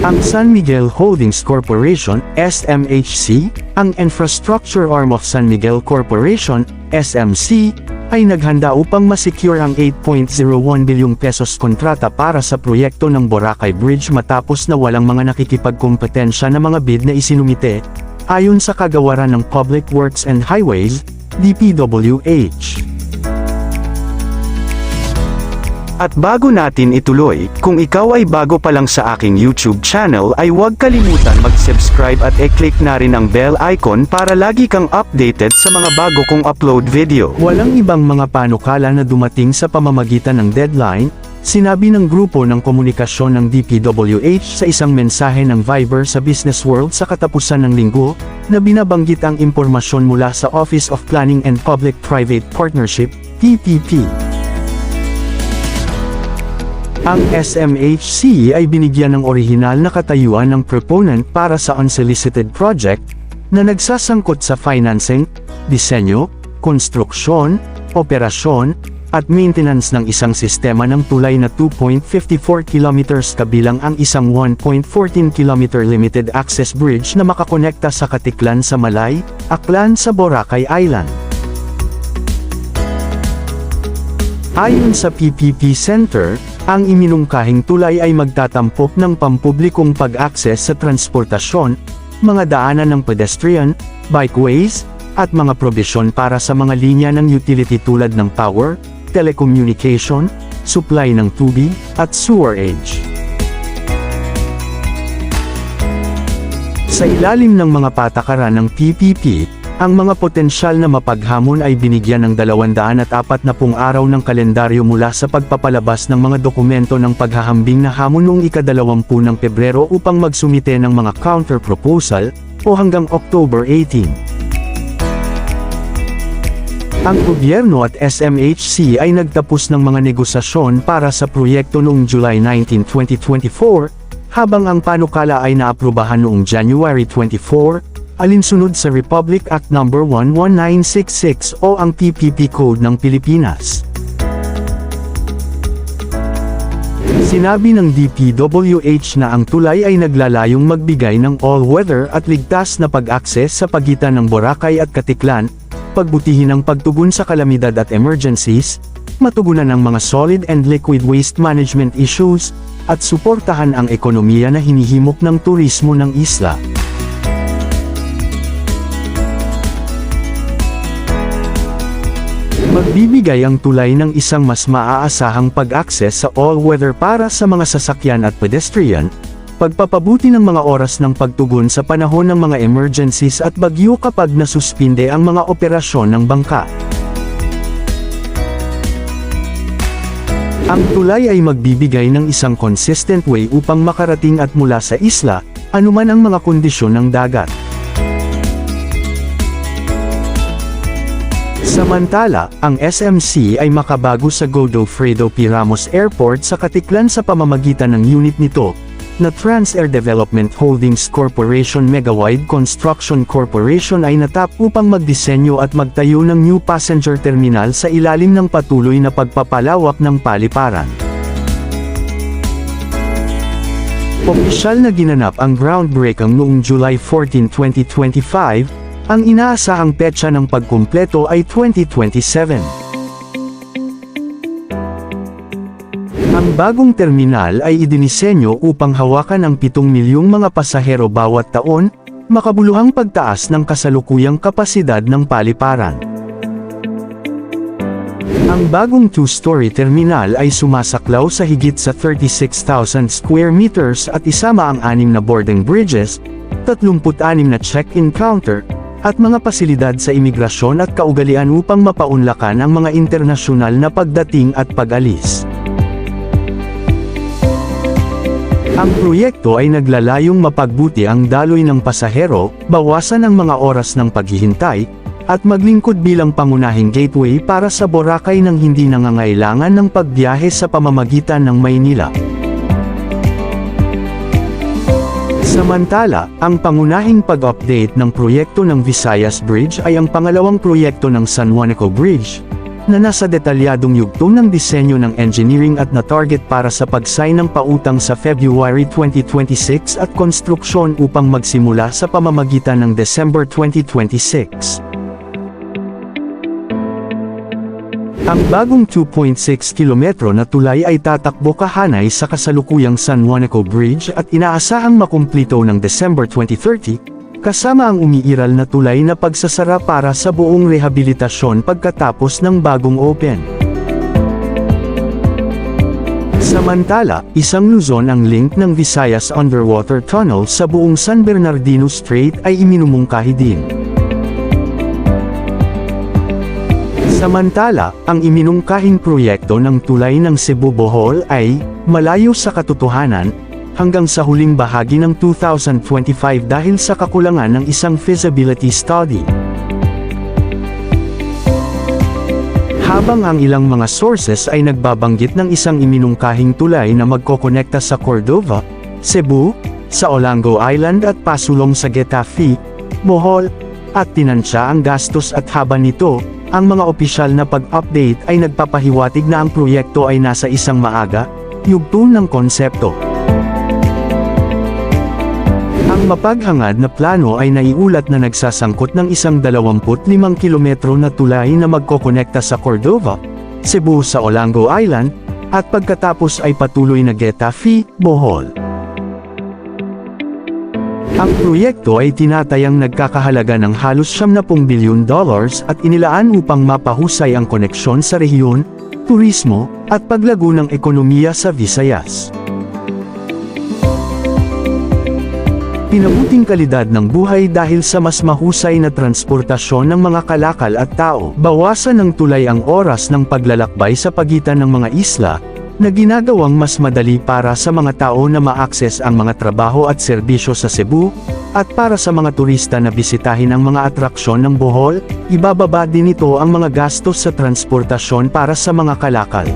Ang San Miguel Holdings Corporation, SMHC, ang infrastructure arm of San Miguel Corporation, SMC, ay naghanda upang masecure ang 8.01 bilyong pesos kontrata para sa proyekto ng Boracay Bridge matapos na walang mga nakikipagkompetensya na mga bid na isinumite, ayon sa kagawaran ng Public Works and Highways, DPWH. At bago natin ituloy, kung ikaw ay bago pa lang sa aking YouTube channel ay huwag kalimutan mag-subscribe at e-click na rin ang bell icon para lagi kang updated sa mga bago kong upload video. Walang ibang mga panukala na dumating sa pamamagitan ng deadline, sinabi ng grupo ng komunikasyon ng DPWH sa isang mensahe ng Viber sa Business World sa katapusan ng linggo, na binabanggit ang impormasyon mula sa Office of Planning and Public-Private Partnership, PPP. Ang SMHC ay binigyan ng orihinal na katayuan ng proponent para sa unsolicited project, na nagsasangkot sa financing, disenyo, konstruksyon, operasyon, at maintenance ng isang sistema ng tulay na 2.54 kilometers kabilang ang isang 1.14 km limited access bridge na makakonekta sa Katiklan sa Malay, Aklan sa Boracay Island. Ayon sa PPP Center, ang iminungkahing tulay ay magtatampok ng pampublikong pag-access sa transportasyon, mga daanan ng pedestrian, bikeways, at mga probisyon para sa mga linya ng utility tulad ng power, telecommunication, supply ng tubig, at sewerage. Sa ilalim ng mga patakaran ng PPP, ang mga potensyal na mapaghamon ay binigyan ng 240 araw ng kalendaryo mula sa pagpapalabas ng mga dokumento ng paghahambing na hamon noong ikadalawampu ng Pebrero upang magsumite ng mga counter-proposal, o hanggang October 18. Ang gobyerno at SMHC ay nagtapos ng mga negosasyon para sa proyekto noong July 19, 2024, habang ang panukala ay naaprubahan noong January 24, alinsunod sa Republic Act No. 11966 o ang PPP Code ng Pilipinas. Sinabi ng DPWH na ang tulay ay naglalayong magbigay ng all-weather at ligtas na pag-akses sa pagitan ng Boracay at Katiklan, pagbutihin ang pagtugon sa kalamidad at emergencies, matugunan ang mga solid and liquid waste management issues, at suportahan ang ekonomiya na hinihimok ng turismo ng isla. Magbibigay ang tulay ng isang mas maaasahang pag-access sa all-weather para sa mga sasakyan at pedestrian, pagpapabuti ng mga oras ng pagtugon sa panahon ng mga emergencies at bagyo kapag nasuspinde ang mga operasyon ng bangka. Ang tulay ay magbibigay ng isang consistent way upang makarating at mula sa isla, anuman ang mga kondisyon ng dagat. Samantala, ang SMC ay makabago sa Godofredo P. Ramos Airport sa Katiklan sa pamamagitan ng unit nito, na Transair Development Holdings Corporation Megawide Construction Corporation ay natap upang magdisenyo at magtayo ng new passenger terminal sa ilalim ng patuloy na pagpapalawak ng paliparan. Opisyal na ginanap ang groundbreaking noong July 14, 2025, ang inaasahang petsa ng pagkumpleto ay 2027. Ang bagong terminal ay idinisenyo upang hawakan ang 7 milyong mga pasahero bawat taon, makabuluhang pagtaas ng kasalukuyang kapasidad ng paliparan. Ang bagong two-story terminal ay sumasaklaw sa higit sa 36,000 square meters at isama ang anim na boarding bridges, 36 na check-in counter, at mga pasilidad sa imigrasyon at kaugalian upang mapaunlakan ang mga internasyonal na pagdating at pag-alis. Ang proyekto ay naglalayong mapagbuti ang daloy ng pasahero, bawasan ang mga oras ng paghihintay, at maglingkod bilang pangunahing gateway para sa Boracay nang hindi nangangailangan ng pagbiyahe sa pamamagitan ng Maynila. Samantala, ang pangunahing pag-update ng proyekto ng Visayas Bridge ay ang pangalawang proyekto ng San Juanico Bridge, na nasa detalyadong yugto ng disenyo ng engineering at na-target para sa pagsay ng pautang sa February 2026 at konstruksyon upang magsimula sa pamamagitan ng December 2026. Ang bagong 2.6 kilometro na tulay ay tatakbo kahanay sa kasalukuyang San Juanico Bridge at inaasahang makumplito ng December 2030, kasama ang umiiral na tulay na pagsasara para sa buong rehabilitasyon pagkatapos ng bagong open. Samantala, isang Luzon ang link ng Visayas Underwater Tunnel sa buong San Bernardino Strait ay iminumungkahi din. Samantala, ang iminungkahing proyekto ng tulay ng Cebu Bohol ay malayo sa katotohanan hanggang sa huling bahagi ng 2025 dahil sa kakulangan ng isang feasibility study. Habang ang ilang mga sources ay nagbabanggit ng isang iminungkahing tulay na magkokonekta sa Cordova, Cebu, sa Olango Island at pasulong sa Getafe, Bohol, at tinansya ang gastos at haba nito, ang mga opisyal na pag-update ay nagpapahiwatig na ang proyekto ay nasa isang maaga, yugto ng konsepto. Ang mapaghangad na plano ay naiulat na nagsasangkot ng isang 25 kilometro na tulay na magkokonekta sa Cordova, Cebu sa Olango Island, at pagkatapos ay patuloy na Getafe, Bohol. Ang proyekto ay tinatayang nagkakahalaga ng halos 70 bilyon dollars at inilaan upang mapahusay ang koneksyon sa rehiyon, turismo, at paglago ng ekonomiya sa Visayas. Pinabuting kalidad ng buhay dahil sa mas mahusay na transportasyon ng mga kalakal at tao. Bawasan ng tulay ang oras ng paglalakbay sa pagitan ng mga isla, na ginagawang mas madali para sa mga tao na ma-access ang mga trabaho at serbisyo sa Cebu, at para sa mga turista na bisitahin ang mga atraksyon ng Bohol, ibababa din ito ang mga gastos sa transportasyon para sa mga kalakal.